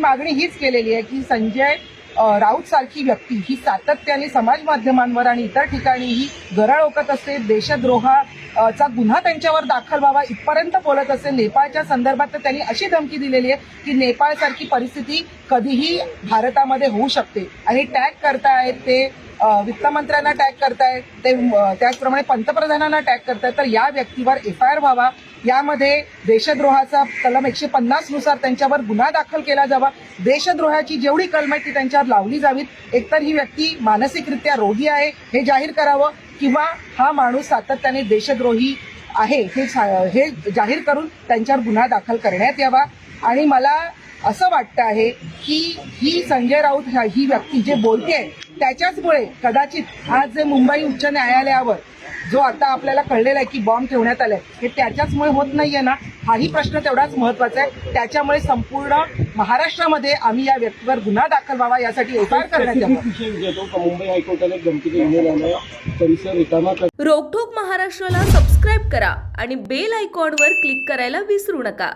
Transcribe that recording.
मागणी हीच केलेली आहे की संजय राऊत सारखी व्यक्ती ही सातत्याने समाज माध्यमांवर आणि इतर ठिकाणी ही गरळ ओकत असते देशद्रोहाचा गुन्हा त्यांच्यावर दाखल व्हावा इथपर्यंत बोलत असते. नेपाळच्या संदर्भात तर त्यांनी अशी धमकी दिलेली आहे की नेपाळसारखी परिस्थिती कधीही भारतामध्ये होऊ शकते. आणि टॅग करतायत ते वित्तमंत्र्यांना टॅग करतायत ते त्याचप्रमाणे पंतप्रधानांना टॅग करतायत तर या व्यक्तीवर एफ आय आर व्हावा. यामध्ये देशद्रोहाचा कलम एकशे पन्नासनुसार त्यांच्यावर गुन्हा दाखल केला जावा. देशद्रोहाची जेवढी कलम आहे ती त्यांच्यावर लावली जावीत. एकतर ही व्यक्ती मानसिकरित्या रोगी आहे हे जाहीर करावं किंवा हा माणूस सातत्याने देशद्रोही आहे हे हे जाहीर करून त्यांच्यावर गुन्हा दाखल करण्यात यावा. आणि मला असं वाटतं आहे की ही संजय राऊत ह्या- ही व्यक्ती जे बोलते त्याच्याचमुळे कदाचित आज जे मुंबई उच्च न्यायालयावर जो आता आपल्याला कळलेला आहे की बॉम्ब ठेवण्यात आलाय हे त्याच्याचमुळे होत नाहीये ना? हाही प्रश्न तेवढाच महत्त्वाचा आहे. त्याच्यामुळे संपूर्ण महाराष्ट्रामध्ये आम्ही या व्यक्तीवर गुन्हा दाखल व्हावा यासाठी एफ आय आर करण्यात रोकठोक महाराष्ट्राला सबस्क्राईब करा आणि बेल आयकॉनवर क्लिक करायला विसरू नका.